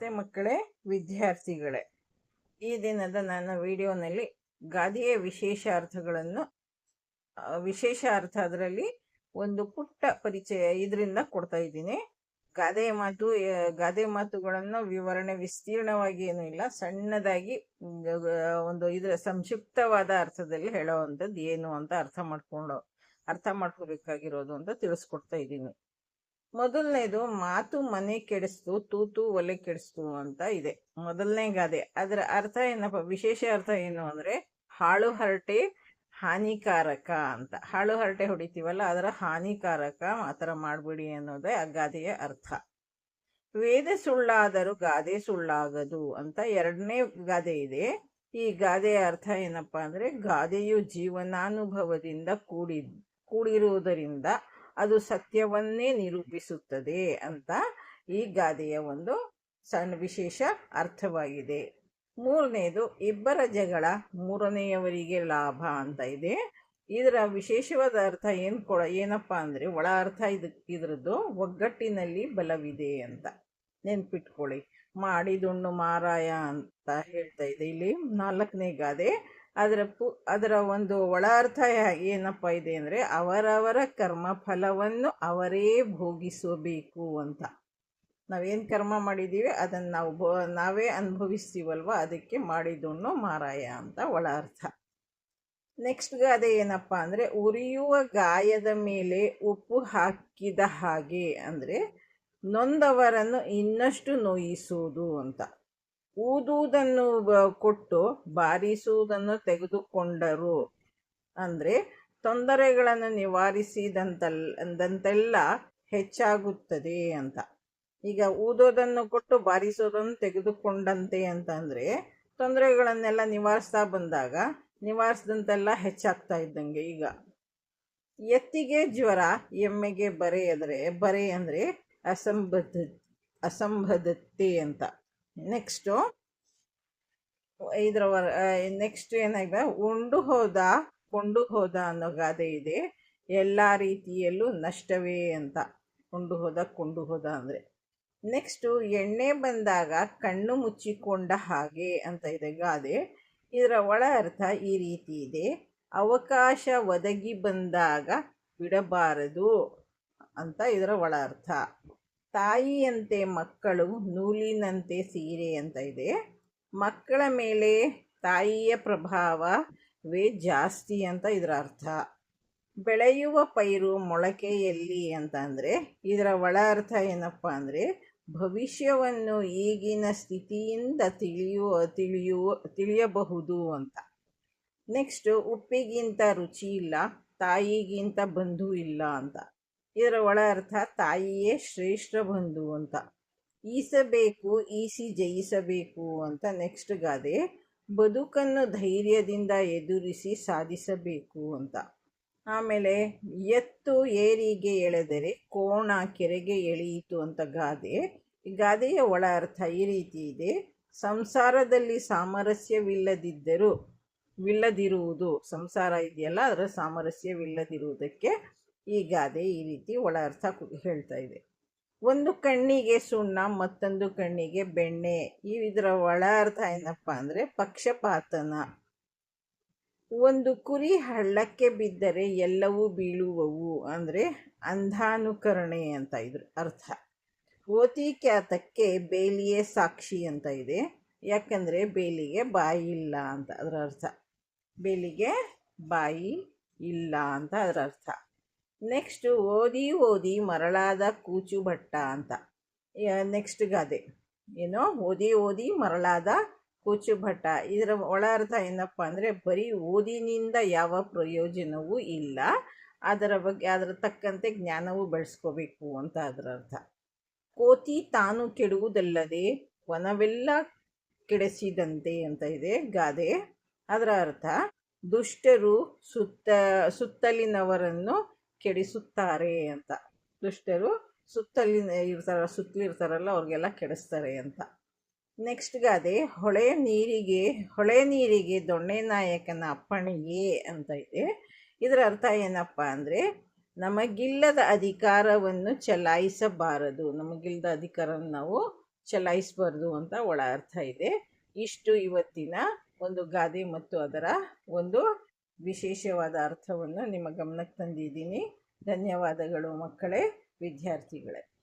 ನಮಸ್ತೆ ಮಕ್ಕಳೇ, ವಿದ್ಯಾರ್ಥಿಗಳೇ. ಈ ದಿನದ ನನ್ನ ವಿಡಿಯೋನಲ್ಲಿ ಗಾದೆಯ ವಿಶೇಷ ಅರ್ಥಗಳನ್ನು ವಿಶೇಷ ಅರ್ಥ ಅದರಲ್ಲಿ ಒಂದು ಪುಟ್ಟ ಪರಿಚಯ ಇದರಿಂದ ಕೊಡ್ತಾ ಇದ್ದೀನಿ. ಗಾದೆಯ ಮಾತು ಗಾದೆ ಮಾತುಗಳನ್ನು ವಿವರಣೆ ವಿಸ್ತೀರ್ಣವಾಗಿ ಏನೂ ಇಲ್ಲ. ಸಣ್ಣದಾಗಿ ಒಂದು ಇದರ ಸಂಕ್ಷಿಪ್ತವಾದ ಅರ್ಥದಲ್ಲಿ ಹೇಳೋವಂಥದ್ದು ಏನು ಅಂತ ಅರ್ಥ ಮಾಡ್ಕೊಂಡು, ಅರ್ಥ ಮಾಡ್ಕೋಬೇಕಾಗಿರೋದು ಅಂತ ತಿಳಿಸ್ಕೊಡ್ತಾ ಇದ್ದೀನಿ. ಮೊದಲನೇದು ಮಾತು ಮನೆ ಕೆಡಿಸ್ತು, ತೂತು ಒಲೆ ಕೆಡಿಸ್ತು ಅಂತ ಇದೆ. ಮೊದಲನೇ ಗಾದೆ ಅದರ ಅರ್ಥ ಏನಪ್ಪ? ವಿಶೇಷ ಅರ್ಥ ಏನು ಅಂದ್ರೆ ಹಾಳು ಹರಟೆ ಹಾನಿಕಾರಕ ಅಂತ. ಹಾಳು ಹರಟೆ ಹೊಡಿತೀವಲ್ಲ, ಅದರ ಹಾನಿಕಾರಕ ಆ ಥರ ಮಾಡಬೇಡಿ ಅನ್ನೋದೇ ಆ ಗಾದೆಯ ಅರ್ಥ. ವೇದ ಸುಳ್ಳಾದರೂ ಗಾದೆ ಸುಳ್ಳಾಗದು ಅಂತ ಎರಡನೇ ಗಾದೆ ಇದೆ. ಈ ಗಾದೆಯ ಅರ್ಥ ಏನಪ್ಪಾ ಅಂದ್ರೆ ಗಾದೆಯು ಜೀವನಾನುಭವದಿಂದ ಕೂಡಿ, ಕೂಡಿರುವುದರಿಂದ ಅದು ಸತ್ಯವನ್ನೇ ನಿರೂಪಿಸುತ್ತದೆ ಅಂತ ಈ ಗಾದೆಯ ಒಂದು ಸಣ್ಣ ವಿಶೇಷ ಅರ್ಥವಾಗಿದೆ. ಮೂರನೇದು, ಇಬ್ಬರ ಜಗಳ ಮೂರನೆಯವರಿಗೆ ಲಾಭ ಅಂತ ಇದೆ. ಇದರ ವಿಶೇಷವಾದ ಅರ್ಥ ಏನು ಕೊಡ, ಏನಪ್ಪ ಅಂದರೆ ಒಳ ಅರ್ಥ ಇದು, ಇದರದ್ದು ಒಗ್ಗಟ್ಟಿನಲ್ಲಿ ಬಲವಿದೆ ಅಂತ. ನೆನ್ಪಿಟ್ಕೊಳ್ಳಿ. ಮಾಡಿದುಣ್ಣು ಮಾರಾಯ ಅಂತ ಹೇಳ್ತಾ ಇದೆ ಇಲ್ಲಿ ನಾಲ್ಕನೇ ಗಾದೆ. ಅದರ ಪು, ಅದರ ಒಂದು ಒಳ ಅರ್ಥ ಏನಪ್ಪ ಇದೆ ಅಂದರೆ ಅವರವರ ಕರ್ಮ ಫಲವನ್ನು ಅವರೇ ಭೋಗಿಸಬೇಕು ಅಂತ. ನಾವೇನು ಕರ್ಮ ಮಾಡಿದ್ದೀವಿ ಅದನ್ನು ನಾವು ನಾವೇ ಅನುಭವಿಸ್ತೀವಲ್ವ, ಅದಕ್ಕೆ ಮಾಡಿದ್ದು ಮಾರಾಯ ಅಂತ ಒಳ ಅರ್ಥ ನೆಕ್ಸ್ಟ್ ಗಾದೆ ಏನಪ್ಪ ಅಂದರೆ ಉರಿಯುವ ಗಾಯದ ಮೇಲೆ ಉಪ್ಪು ಹಾಕಿದ ಹಾಗೆ ಅಂದರೆ ನೊಂದವರನ್ನು ಇನ್ನಷ್ಟು ನೋಯಿಸುವುದು ಅಂತ. ಊದುವುದನ್ನು ಕೊಟ್ಟು ಬಾರಿಸುವುದನ್ನು ತೆಗೆದುಕೊಂಡರು. ಅಂದರೆ ತೊಂದರೆಗಳನ್ನು ನಿವಾರಿಸಿದಂತಲ್, ಅಂದಂತೆಲ್ಲ ಹೆಚ್ಚಾಗುತ್ತದೆ ಅಂತ. ಈಗ ಊದೋದನ್ನು ಕೊಟ್ಟು ಬಾರಿಸೋದನ್ನು ತೆಗೆದುಕೊಂಡಂತೆ ಅಂತಂದರೆ ತೊಂದರೆಗಳನ್ನೆಲ್ಲ ನಿವಾರಿಸ್ತಾ ಬಂದಾಗ ನಿವಾರಿಸಿದಂತೆಲ್ಲ ಹೆಚ್ಚಾಗ್ತಾ ಇದ್ದಂಗೆ. ಈಗ ಎತ್ತಿಗೆ ಜ್ವರ, ಎಮ್ಮೆಗೆ ಬರೆ, ಅಂದರೆ ಬರೆ ಅಂದರೆ ಅಸಂಬದ್ಧ, ಅಸಂಬದ್ಧತೆ ಅಂತ. ನೆಕ್ಸ್ಟು ಇದರ ನೆಕ್ಸ್ಟ್ ಏನಾಗಿದೆ ಉಂಡು ಹೋದ, ಕೊಂಡು ಹೋದ ಅನ್ನೋ ಗಾದೆ ಇದೆ. ಎಲ್ಲ ರೀತಿಯಲ್ಲೂ ನಷ್ಟವೇ ಅಂತ. ಕೊಂಡು ಹೋದ ಕೊಂಡು ಹೋದ ಅಂದರೆ. ನೆಕ್ಸ್ಟು, ಎಣ್ಣೆ ಬಂದಾಗ ಕಣ್ಣು ಮುಚ್ಚಿಕೊಂಡ ಹಾಗೆ ಅಂತ ಇದೆ ಗಾದೆ. ಇದರ ಒಳ ಅರ್ಥ ಈ ರೀತಿ ಇದೆ. ಅವಕಾಶ ಒದಗಿ ಬಂದಾಗ ಬಿಡಬಾರದು ಅಂತ ಇದರ ಒಳ ಅರ್ಥ. ತಾಯಿಯಂತೆ ಮಕ್ಕಳು ನೂಲಿನಂತೆ ಸೀರೆ ಅಂತ ಇದೆ. ಮಕ್ಕಳ ಮೇಲೆ ತಾಯಿಯ ಪ್ರಭಾವವೇ ಜಾಸ್ತಿ ಅಂತ ಇದರ ಅರ್ಥ. ಬೆಳೆಯುವ ಪೈರು ಮೊಳಕೆಯಲ್ಲಿ ಅಂತ ಅಂದರೆ, ಇದರ ಒಳ ಅರ್ಥ ಏನಪ್ಪ ಅಂದರೆ, ಭವಿಷ್ಯವನ್ನು ಈಗಿನ ಸ್ಥಿತಿಯಿಂದ ತಿಳಿಯುವ ತಿಳಿಯುವ ತಿಳಿಯಬಹುದು ಅಂತ. ನೆಕ್ಸ್ಟು ಉಪ್ಪಿಗಿಂತ ರುಚಿ ಇಲ್ಲ, ತಾಯಿಗಿಂತ ಬಂಧು ಇಲ್ಲ ಅಂತ. ಇದರ ಒಳ ಅರ್ಥ ತಾಯಿಯೇ ಶ್ರೇಷ್ಠ ಬಂಧು ಅಂತ. ಈಸಬೇಕು, ಈಸಿ ಜಯಿಸಬೇಕು ಅಂತ ನೆಕ್ಸ್ಟ್ ಗಾದೆ ಬದುಕನ್ನು ಧೈರ್ಯದಿಂದ ಎದುರಿಸಿ ಸಾಧಿಸಬೇಕು ಅಂತ. ಆಮೇಲೆ ಎತ್ತು ಏರಿಗೆ ಎಳೆದರೆ ಕೋಣ ಕೆರೆಗೆ ಎಳೆಯಿತು ಅಂತ ಗಾದೆ. ಈ ಗಾದೆಯ ಒಳ ಅರ್ಥ ಈ ರೀತಿ ಇದೆ. ಸಂಸಾರದಲ್ಲಿ ಸಾಮರಸ್ಯವಿಲ್ಲದಿದ್ದರೂ, ವಿಲ್ಲದಿರುವುದು, ಸಂಸಾರ ಇದೆಯಲ್ಲ, ಅದರ ಸಾಮರಸ್ಯವಿಲ್ಲದಿರುವುದಕ್ಕೆ ಈ ಗಾದೆ ಈ ರೀತಿ ಒಳ ಅರ್ಥ ಹೇಳ್ತಾ ಇದೆ. ಒಂದು ಕಣ್ಣಿಗೆ ಸುಣ್ಣ, ಮತ್ತೊಂದು ಕಣ್ಣಿಗೆ ಬೆಣ್ಣೆ. ಈ ಇದರ ಒಳ ಅರ್ಥ ಏನಪ್ಪ ಅಂದರೆ ಪಕ್ಷಪಾತನ. ಒಂದು ಕುರಿ ಹಳ್ಳಕ್ಕೆ ಬಿದ್ದರೆ ಎಲ್ಲವೂ ಬೀಳುವವು ಅಂದರೆ ಅಂಧಾನುಕರಣೆ ಅಂತ ಇದ್ರ ಅರ್ಥ. ಓತಿ ಖ್ಯಾತಕ್ಕೆ ಬೇಲಿಯೇ ಸಾಕ್ಷಿ ಅಂತ ಇದೆ. ಯಾಕಂದರೆ ಬೇಲಿಗೆ ಬಾಯಿ ಇಲ್ಲ ಅಂತ ಅದರ ಅರ್ಥ. ಬೇಲಿಗೆ ಬಾಯಿ ಇಲ್ಲ ಅಂತ ಅದರ ಅರ್ಥ. ನೆಕ್ಸ್ಟು ಓದಿ ಓದಿ ಮರಳಾದ ಕೂಚು ಭಟ್ಟ ಅಂತ ನೆಕ್ಸ್ಟ್ ಗಾದೆ. ಏನೋ ಓದಿ ಓದಿ ಮರಳಾದ ಕೂಚು ಭಟ್ಟ ಇದರ ಒಳ ಅರ್ಥ ಏನಪ್ಪ ಅಂದರೆ ಬರೀ ಓದಿನಿಂದ ಯಾವ ಪ್ರಯೋಜನವೂ ಇಲ್ಲ. ಅದರ ಬಗ್ಗೆ, ಅದರ ತಕ್ಕಂತೆ ಜ್ಞಾನವು ಬೆಳೆಸ್ಕೋಬೇಕು ಅಂತ ಅದರ ಅರ್ಥ. ಕೋತಿ ತಾನು ಕೆಡುವುದಲ್ಲದೆ ವನವೆಲ್ಲ ಕೆಡಿಸಿದಂತೆ ಅಂತ ಇದೆ ಗಾದೆ. ಅದರ ಅರ್ಥ, ದುಷ್ಟರು ಸುತ್ತ, ಸುತ್ತಲಿನವರನ್ನು ಕೆಡಿಸುತ್ತಾರೆ ಅಂತ. ದುಷ್ಟರು ಸುತ್ತಲಿನ ಇರ್ತಾರ ಸುತ್ತಲಿರ್ತಾರಲ್ಲ ಅವ್ರಿಗೆಲ್ಲ ಕೆಡಿಸ್ತಾರೆ ಅಂತ. ನೆಕ್ಸ್ಟ್ ಗಾದೆ ಹೊಳೆ ನೀರಿಗೆ ಹೊಳೆ ನೀರಿಗೆ ದೊಣ್ಣೆ ನಾಯಕನ ಅಪ್ಪಣೆಯೇ ಅಂತ ಇದೆ. ಇದರ ಅರ್ಥ ಏನಪ್ಪ ಅಂದರೆ, ನಮಗಿಲ್ಲದ ಅಧಿಕಾರವನ್ನು ಚಲಾಯಿಸಬಾರದು, ನಮಗಿಲ್ಲದ ಅಧಿಕಾರವನ್ನು ನಾವು ಚಲಾಯಿಸಬಾರ್ದು ಅಂತ ಒಳ ಅರ್ಥ ಇದೆ. ಇಷ್ಟು ಇವತ್ತಿನ ಒಂದು ಗಾದೆ ಮತ್ತು ಅದರ ಒಂದು ವಿಶೇಷವಾದ ಅರ್ಥವನ್ನು ನಿಮ್ಮ ಗಮನಕ್ಕೆ ತಂದಿದ್ದೀನಿ. ಧನ್ಯವಾದಗಳು ಮಕ್ಕಳೇ ವಿದ್ಯಾರ್ಥಿಗಳೇ.